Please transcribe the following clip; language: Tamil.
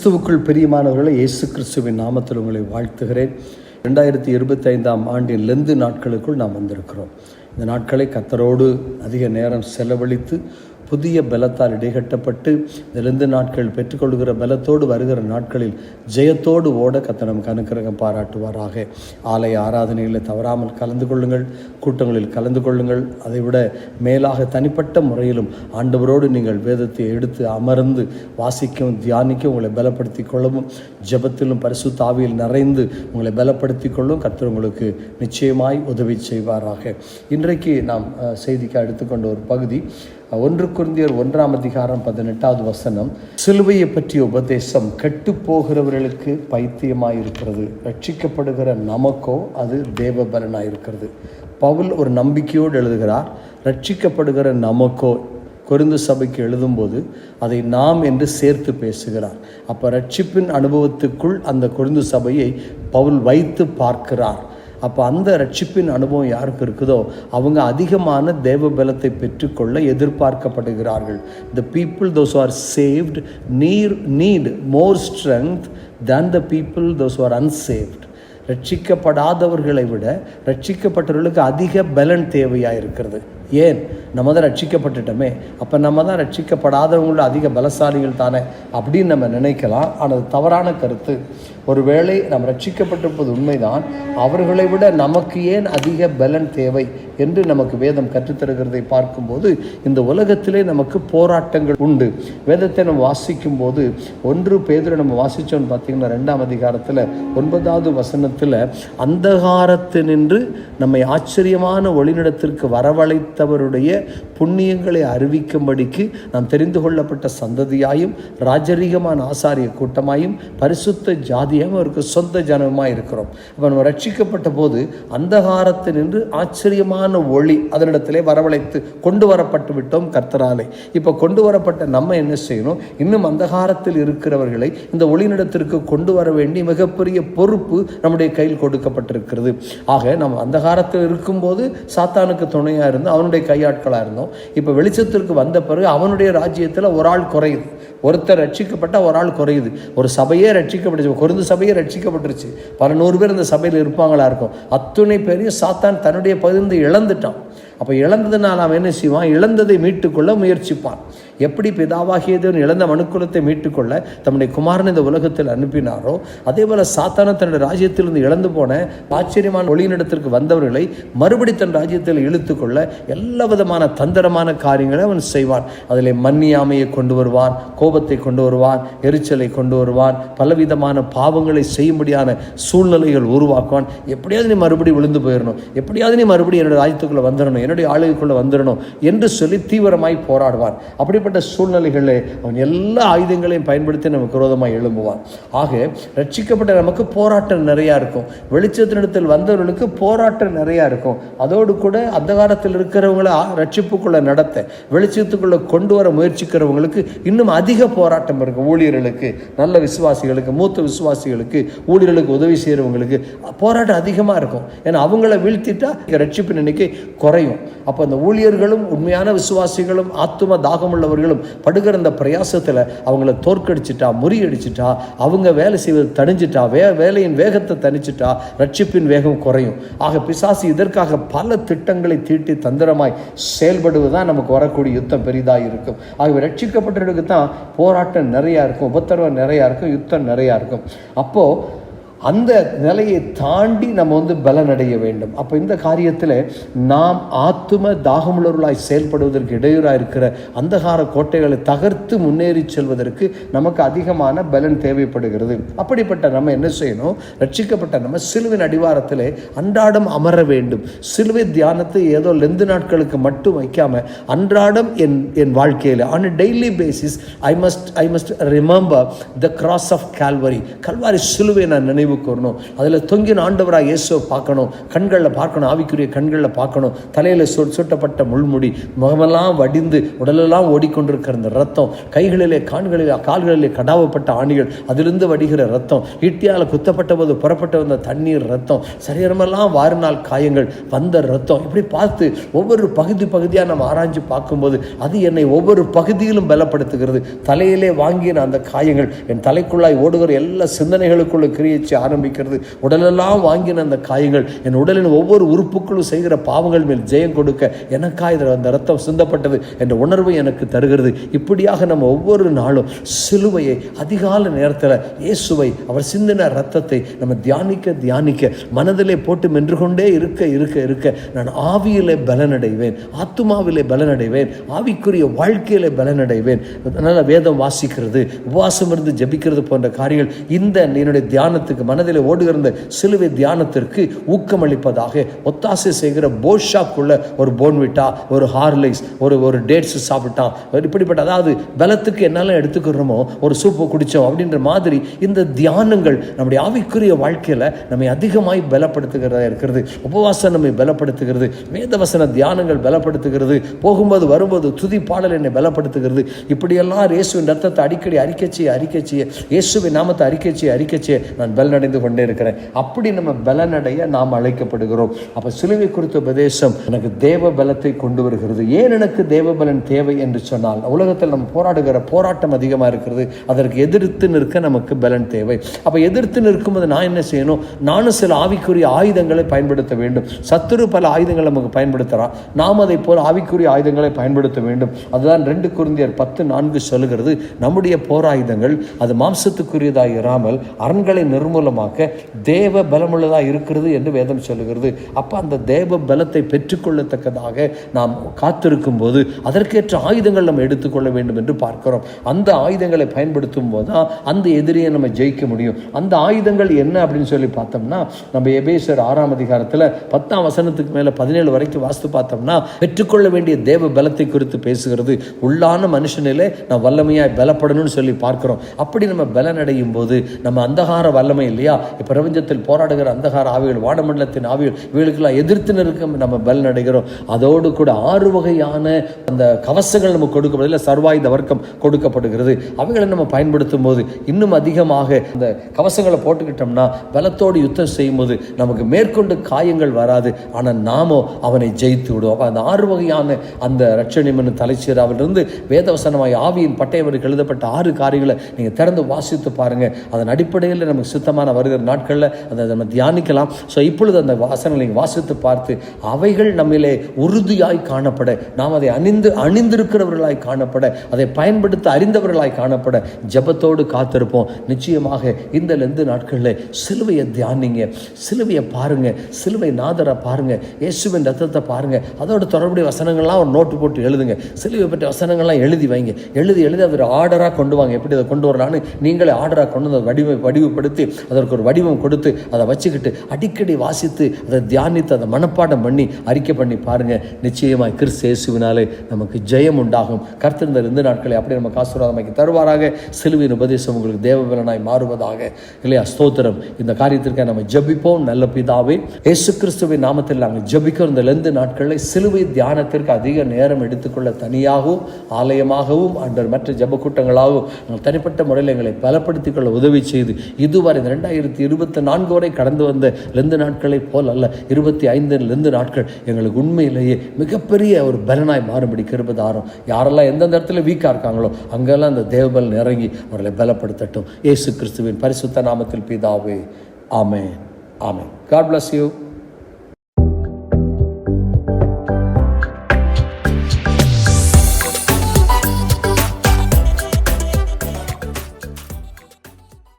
கிறிஸ்துவுக்குள் பிரியமானவர்களை இயேசு கிறிஸ்துவின் நாமத்தில் உங்களை வாழ்த்துகிறேன். ரெண்டாயிரத்தி இருபத்தைந்தாம் ஆண்டின் லெந்து நாட்களுக்குள் நாம் வந்திருக்கிறோம். இந்த நாட்களை கத்தரோடு அதிக நேரம் செலவழித்து புதிய பலத்தால் இடைகட்டப்பட்டு இந்த நாட்கள் பெற்றுக்கொள்கிற பலத்தோடு வருகிற நாட்களில் ஜெயத்தோடு ஓட கத்த நமக்கு அனுக்கிரகம் பாராட்டுவாராக. ஆலய ஆராதனைகளில் தவறாமல் கலந்து கொள்ளுங்கள் கூட்டங்களில் கலந்து கொள்ளுங்கள். அதைவிட மேலாக தனிப்பட்ட முறையிலும் ஆண்டவரோடு நீங்கள் வேதத்தை எடுத்து அமர்ந்து வாசிக்கவும் தியானிக்கவும் உங்களை பலப்படுத்தி கொள்ளவும் ஜெபத்திலும் பரிசு தாவியில் நிறைந்து உங்களை பலப்படுத்தி கொள்ளும் கர்த்தர் உங்களுக்கு நிச்சயமாய் உதவி செய்வாராக. இன்றைக்கு நாம் செய்திக்கு எடுத்துக்கொண்ட ஒரு பகுதி ஒன்று குருந்தியர் ஒன்றாம் அதிகாரம் பதினெட்டாவது வசனம் சிலுவையை பற்றிய உபதேசம் கெட்டு போகிறவர்களுக்கு பைத்தியமாய் இருக்கிறது ரட்சிக்கப்படுகிற நமக்கோ அது தேவ இருக்கிறது பவுல் ஒரு நம்பிக்கையோடு எழுதுகிறார் ரட்சிக்கப்படுகிற நமக்கோ கொருந்து சபைக்கு எழுதும்போது அதை நாம் என்று சேர்த்து பேசுகிறார். அப்போ ரட்சிப்பின் அனுபவத்துக்குள் அந்த கொருந்து சபையை பவுல் வைத்து பார்க்கிறார். அப்போ அந்த ரட்சிப்பின் அனுபவம் யாருக்கு இருக்குதோ அவங்க அதிகமான தேவ பலத்தை பெற்றுக்கொள்ள எதிர்பார்க்கப்படுகிறார்கள். The people those are saved நீர் need more strength than the people those are unsaved ரட்சிக்கப்படாதவர்களை விட ரட்சிக்கப்பட்டவர்களுக்கு அதிக பலன் தேவையாக இருக்கிறது ஏன்? நம்ம தான் ரட்சிக்கப்பட்டுட்டோமே. அப்போ நம்ம தான் ரட்சிக்கப்படாதவங்கள அதிக பலசாலிகள் தானே? அப்படின்னு நம்ம நினைக்கலாம். ஆனால் அது தவறான கருத்து. ஒருவேளை நாம் ரட்சிக்கப்பட்டிருப்பது உண்மைதான். அவர்களை விட நமக்கு ஏன் அதிக பலன் தேவை என்று நமக்கு வேதம் கற்றுத்தருகிறதை பார்க்கும்போது இந்த உலகத்திலே நமக்கு போராட்டங்கள் உண்டு. வேதத்தை நம்ம வாசிக்கும் போது ஒன்று பேதில் நம்ம வாசித்தோன்னு பார்த்தீங்கன்னா ரெண்டாம் அதிகாரத்தில் ஒன்பதாவது வசனத்தில் அந்தகாரத்தினின்று நம்மை ஆச்சரியமான ஒளிநிடத்திற்கு வரவழைத்தவருடைய புண்ணியங்களை அறிவிக்கும்படிக்கு நாம் தெரிந்து கொள்ளப்பட்ட சந்ததியாயும் ராஜரீகமான ஆசாரிய கூட்டமாயும் பரிசுத்த ஜாதியாகவும் அவருக்கு சொந்த ஜனமாக இருக்கிறோம். அப்போ நம்ம ரட்சிக்கப்பட்ட போது அந்தகாரத்தினின்று ஆச்சரியமான ஒளி அதனிடத்திலே வரவழைத்து கொண்டு வரப்பட்டு விட்டோம் கர்த்தராலே. இப்போ கொண்டு வரப்பட்ட நம்ம என்ன செய்யணும்? இன்னும் அந்தகாரத்தில் இருக்கிறவர்களை இந்த ஒளிநிடத்திற்கு கொண்டு வர வேண்டிய மிகப்பெரிய பொறுப்பு நம்முடைய கையில் கொடுக்கப்பட்டிருக்கிறது. ஆக நம்ம அந்தகாரத்தில் இருக்கும்போது சாத்தானுக்கு துணையாக இருந்து அவனுடைய கையாட்களாக இருந்தோம். இப்போ வெளிச்சத்திற்கு வந்த பிறகு அவனுடைய ராஜ்யத்தில் ஒரு ஆள் குறையுது. ஒருத்தர் ரட்சிக்கப்பட்ட ஒரு ஆள் குறையுது. ஒரு சபையே ரட்சிக்கப்பட்டுச்சு. குறைந்த சபையே ரட்சிக்கப்பட்டுருச்சு. பல நூறு பேர் இந்த சபையில் இருப்பாங்களா இருக்கும். அத்துணை பேரையும் சாத்தான் தன்னுடைய பகிர்ந்து இழந்துட்டான். அப்போ இழந்ததுனால் அவன் என்ன செய்வான்? இழந்ததை மீட்டுக்கொள்ள முயற்சிப்பான். எப்படி பிதாவாகிய தேவன் இழந்த மனுக்குலத்தை மீட்டுக்கொள்ள தம்முடைய குமாரன் இந்த உலகத்தில் அனுப்பினாரோ அதே போல சாத்தான தன்னுடைய ராஜ்யத்திலிருந்து இழந்து போன ஆச்சரியமான ஒளியினிடத்திற்கு வந்தவர்களை மறுபடி தன் ராஜ்யத்தில் இழுத்துக்கொள்ள எல்லா விதமான தந்திரமான காரியங்களை அவன் செய்வான். அதில் மன்னியாமையை கொண்டு வருவான் கோபத்தை கொண்டு வருவான் எரிச்சலை கொண்டு வருவான் பலவிதமான பாவங்களை செய்யும்படியான சூழ்நிலைகள் உருவாக்குவான். எப்படியாவது நீ மறுபடி விழுந்து போயிடணும் எப்படியாவது நீ மறுபடியும் என்னுடைய ராஜ்யத்துக்குள்ளே வந்துடணும் என்னுடைய ஆளுகைக்குள்ளே வந்துடணும் என்று சொல்லி தீவிரமாய் போராடுவான் அப்படிப்பட்ட சூழ்நிலைகளில் அவன் எல்லா ஆயுதங்களையும் பயன்படுத்தி நமக்கு விரோதமாக எழும்புவான். ஆக ரட்சிக்கப்பட்ட நமக்கு போராட்டம் நிறையா இருக்கும். வெளிச்சத்தினிடத்தில் வந்தவர்களுக்கு போராட்டம் நிறையா இருக்கும். அதோடு கூட அந்த காலத்தில் இருக்கிறவங்களை ரட்சிப்புக்குள்ளே நடத்த வெளிச்சத்துக்குள்ளே கொண்டு வர முயற்சிக்கிறவங்களுக்கு இன்னும் அதிக போராட்டம் இருக்கும் ஊழியர்களுக்கு நல்ல விசுவாசிகளுக்கு மூத்த விசுவாசிகளுக்கு ஊழியர்களுக்கு உதவி செய்கிறவங்களுக்கு போராட்டம் அதிகமாக இருக்கும். ஏன்னா அவங்கள வீழ்த்திட்டா இங்க ரட்சிப்பின் எண்ணிக்கை குறையும். அப்போ அந்த ஊழியர்களும் உண்மையான விசுவாசிகளும் ஆத்தும தாகம் உள்ளவர்களும் படுகிற அந்த பிரயாசத்தில் அவங்கள தோற்கடிச்சிட்டா முறியடிச்சிட்டா அவங்க வேலை செய்வது தணிஞ்சிட்டா வே வேலையின் வேகத்தை தணிச்சிட்டா ரட்சிப்பின் வேகம் குறையும். ஆக பிசாசு இதற்காக பல திட்டங்களை தீட்டி தந்திரமாய் செயல்படுவதுதான் நமக்கு வரக்கூடிய யுத்தம் பெரிதாக இருக்கும். ஆகவே ரட்சிக்கப்பட்டவர்களுக்கு தான் போராட்டம் நிறையா இருக்கும் உபத்திரவம் நிறையா இருக்கும் யுத்தம் நிறையா இருக்கும். அப்போது அந்த நிலையை தாண்டி நம்ம வந்து பலனடைய வேண்டும். அப்போ இந்த காரியத்தில் நாம் ஆத்தும தாகமுள்ளவர்களாய் செயல்படுவதற்கு இடையூறாக இருக்கிற அந்தகார கோட்டைகளை தகர்த்து முன்னேறி செல்வதற்கு நமக்கு அதிகமான பலன் தேவைப்படுகிறது. அப்படிப்பட்ட நம்ம என்ன செய்யணும்? ரட்சிக்கப்பட்ட நம்ம சிலுவின் அடிவாரத்தில் அன்றாடம் அமர வேண்டும். சிலுவை தியானத்தை ஏதோ லெந்து நாட்களுக்கு மட்டும் வைக்காமல் அன்றாடம் என் என் வாழ்க்கையில் on daily basis I must I must remember the cross of Calvary Kalvari சிலுவை நான் நினைவு நினைவுக்கு வரணும் அதில் தொங்கின ஆண்டவராக இயேசுவை பார்க்கணும். கண்களில் பார்க்கணும். ஆவிக்குரிய கண்களில் பார்க்கணும். தலையில் சொ சுட்டப்பட்ட முள்முடி முகமெல்லாம் வடிந்து உடலெல்லாம் ஓடிக்கொண்டிருக்கிற அந்த ரத்தம் கைகளிலே கான்களிலே கால்களிலே கடாவப்பட்ட ஆணிகள் அதிலிருந்து வடிகிற ரத்தம் ஈட்டியால் குத்தப்பட்ட போது புறப்பட்ட வந்த தண்ணீர் ரத்தம் சரீரமெல்லாம் வாரினால் காயங்கள் வந்த ரத்தம். இப்படி பார்த்து ஒவ்வொரு பகுதி பகுதியாக நம்ம ஆராய்ஞ்சு பார்க்கும்போது அது என்னை ஒவ்வொரு பகுதியிலும் பலப்படுத்துகிறது. தலையிலே வாங்கின அந்த காயங்கள் என் தலைக்குள்ளாய் ஓடுகிற எல்லா சிந்தனைகளுக்குள்ள கிரியச்சு ஆரம்பிக்கிறது. உடலெல்லாம் வாங்கின அந்த காயங்கள் என் உடலின் ஒவ்வொரு உறுப்புக்களும் செய்கிற பாவங்கள் மேல் ஜெயம் கொடுக்க எனக்காக இதில் அந்த ரத்தம் சிந்தப்பட்டது என்ற உணர்வை எனக்கு தருகிறது. இப்படியாக நம்ம ஒவ்வொரு நாளும் சிலுவையை அதிகால நேரத்தில் இயேசுவை அவர் சிந்தின ரத்தத்தை நம்ம தியானிக்க தியானிக்க மனதிலே போட்டு மென்று கொண்டே இருக்க இருக்க இருக்க நான் ஆவியிலே பலனடைவேன் ஆத்துமாவிலே பலனடைவேன் ஆவிக்குரிய வாழ்க்கையிலே பலனடைவேன். அதனால் வேதம் வாசிக்கிறது உபவாசம் இருந்து ஜெபிக்கிறது போன்ற காரியங்கள் இந்த என்னுடைய தியானத்துக்கு மனதில் ஓடுகிற சிலுவை தியானத்திற்கு ஊக்கமளிப்பதாக ஒத்தாசை செய்கிற போஷாக்குள்ள ஒரு போன்விட்டா ஒரு ஹார்லைஸ் ஒரு ஒரு டேட்ஸ் சாப்பிட்டான் ஒரு இப்படிப்பட்ட அதாவது பலத்துக்கு என்னெல்லாம் எடுத்துக்கிறோமோ ஒரு சூப்பு குடித்தோம் அப்படின்ற மாதிரி இந்த தியானங்கள் நம்முடைய ஆவிக்குரிய வாழ்க்கையில் நம்மை அதிகமாய் பலப்படுத்துகிறதா இருக்கிறது. உபவாசம் நம்மை பலப்படுத்துகிறது வேதவசன தியானங்கள் பலப்படுத்துகிறது போகும்போது வரும்போது துதி பாடல் என்னை பலப்படுத்துகிறது. இப்படியெல்லாம் இயேசுவின் ரத்தத்தை அடிக்கடி அறிக்கை செய்ய அறிக்கை செய்ய இயேசுவின் நாமத்தை அறிக்கை செய்ய அறிக்கை செய்ய நான் பலனடைந்து கொண்டே இருக்கிறேன். அப்படி நம்ம பலனடைய நாம் அழைக்கப்படுகிறோம். அப்போ சிலுவை குறித்த உபதேசம் எனக்கு தேவ பலத்தை கொண்டு வருகிறது. ஏன் எனக்கு தேவ பலன் தேவை என்று சொன்னால் உலகத்தில் நம்ம போராடுகிற போராட்டம் அதிகமாக இருக்கிறது. அதற்கு எதிர்த்து நிற்க நமக்கு பலன் தேவை. அப்போ எதிர்த்து நிற்கும்போது நான் என்ன செய்யணும்? நானும் சில ஆவிக்குரிய ஆயுதங்களை பயன்படுத்த வேண்டும். சத்துரு பல ஆயுதங்களை நமக்கு பயன்படுத்துகிறான் நாம் அதை போல் ஆவிக்குரிய ஆயுதங்களை பயன்படுத்த வேண்டும். அதுதான் ரெண்டு குருந்தியர் பத்து நான்கு சொல்லுகிறது. நம்முடைய போராயுதங்கள் அது மாம்சத்துக்குரியதாக இராமல் அரண்களை நிர்மூல நிர்மூலமாக்க தேவ பலமுள்ளதாக இருக்கிறது என்று வேதம் சொல்லுகிறது. அப்போ அந்த தேவ பலத்தை பெற்றுக்கொள்ளத்தக்கதாக நாம் காத்திருக்கும் போது அதற்கேற்ற ஆயுதங்கள் நம்ம எடுத்துக்கொள்ள வேண்டும் என்று பார்க்கிறோம். அந்த ஆயுதங்களை பயன்படுத்தும் போது தான் அந்த எதிரியை நம்ம ஜெயிக்க முடியும். அந்த ஆயுதங்கள் என்ன அப்படின்னு சொல்லி பார்த்தோம்னா நம்ம எபேசர் ஆறாம் அதிகாரத்தில் பத்தாம் வசனத்துக்கு மேலே பதினேழு வரைக்கும் வாஸ்து பார்த்தோம்னா பெற்றுக்கொள்ள வேண்டிய தேவ பலத்தை குறித்து பேசுகிறது. உள்ளான மனுஷனிலே நான் வல்லமையாக பலப்படணும்னு சொல்லி பார்க்கிறோம். அப்படி நம்ம பலனடையும் போது நம்ம அந்தகார வல்லமை இல்லையா? பிரபஞ்சத்தில் போராடுகிற அந்தகார ஆவிகள் வானமண்டலத்தின் ஆவிகள் இவர்களுக்கெல்லாம் எதிர்த்து நிற்க நம்ம பலனடைகிறோம் அதோடு கூட ஆறு வகையான அந்த கவசங்கள் நமக்கு கொடுக்கப்படுதில்லை சர்வாயுத வர்க்கம் கொடுக்கப்படுகிறது. அவைகளை நம்ம பயன்படுத்தும் போது இன்னும் அதிகமாக அந்த கவசங்களை போட்டுக்கிட்டோம்னா பலத்தோடு யுத்தம் செய்யும்போது நமக்கு மேற்கொண்டு காயங்கள் வராது. ஆனால் நாமோ அவனை ஜெயித்து விடுவோம். அந்த ஆறு வகையான அந்த ரட்சணிமன் தலைச்சீராவிலிருந்து வேதவசனமாய் ஆவியின் பட்டயவருக்கு எழுதப்பட்ட ஆறு காரியங்களை நீங்கள் திறந்து வாசித்து பாருங்கள் அதன் அடிப்படையில் நமக்கு சுத்தமாக சம்பந்தமான வருகிற நாட்களில் அதை நம்ம தியானிக்கலாம். ஸோ இப்பொழுது அந்த வாசனங்களை வாசித்து பார்த்து அவைகள் நம்மிலே உறுதியாய் காணப்பட நாம் அதை அணிந்து அணிந்திருக்கிறவர்களாய் காணப்பட அதை பயன்படுத்த அறிந்தவர்களாய் காணப்பட ஜெபத்தோடு காத்திருப்போம். நிச்சயமாக இந்த லெந்து நாட்களில் சிலுவையை தியானிங்க சிலுவையை பாருங்கள் சிலுவை நாதரை பாருங்கள் இயேசுவின் ரத்தத்தை பாருங்கள் அதோட தொடர்புடைய வசனங்கள்லாம் ஒரு நோட்டு போட்டு எழுதுங்க. சிலுவை பற்றிய வசனங்கள்லாம் எழுதி வைங்க. எழுதி எழுதி அதை ஆர்டராக கொண்டு வாங்க. எப்படி அதை கொண்டு வரலான்னு நீங்களே ஆர்டராக கொண்டு வந்து வடிவ வடிவுபடுத்தி அதற்கு ஒரு வடிவம் கொடுத்து அதை வச்சுக்கிட்டு அடிக்கடி வாசித்து அதை தியானித்து அதை மனப்பாடம் பண்ணி அறிக்கை பண்ணி பாருங்க. நிச்சயமாக கிறிஸ்து இயேசுவினாலே நமக்கு ஜெயம் உண்டாகும். கர்த்தர் இந்த ரெண்டு நாட்களை அப்படி நமக்கு ஆசீர்வாதமாக்கி தருவாராக. சிலுவின் உபதேசம் உங்களுக்கு தேவபலனாய் மாறுவதாக. இல்லையா ஸ்தோத்திரம். இந்த காரியத்திற்காக நம்ம ஜெபிப்போம். நல்ல பிதாவே இயேசு கிறிஸ்துவின் நாமத்தில் நாங்கள் ஜபிக்கிறோம். இந்த லெந்து நாட்களில் சிலுவை தியானத்திற்கு அதிக நேரம் எடுத்துக்கொள்ள தனியாகவும் ஆலயமாகவும் அன்று மற்ற ஜப கூட்டங்களாகவும் தனிப்பட்ட முறையில் எங்களை பலப்படுத்திக் கொள்ள உதவி செய்து இதுவரை இந்த ரெண்டாயிரத்தி இருபத்தி நான்கு வரை கடந்து வந்த லெந்து நாட்களைப் போல் அல்ல இருபத்தி ஐந்து லெந்து நாட்கள் எங்களுக்கு உண்மையிலேயே மிகப்பெரிய ஒரு பலனாய் மாறுபடி கிருபதாரம். யாரெல்லாம் எந்தெந்த இடத்துல வீக்காக இருக்காங்களோ அங்கெல்லாம் அந்த தேவபலன் இறங்கி அவர்களை பலப்படுத்தட்டும். ஏசு கிறிஸ்துவின் பரிசுத்த நாமத்தில் பிதாவே ஆமே ஆமே காட் பிளஸ் யூ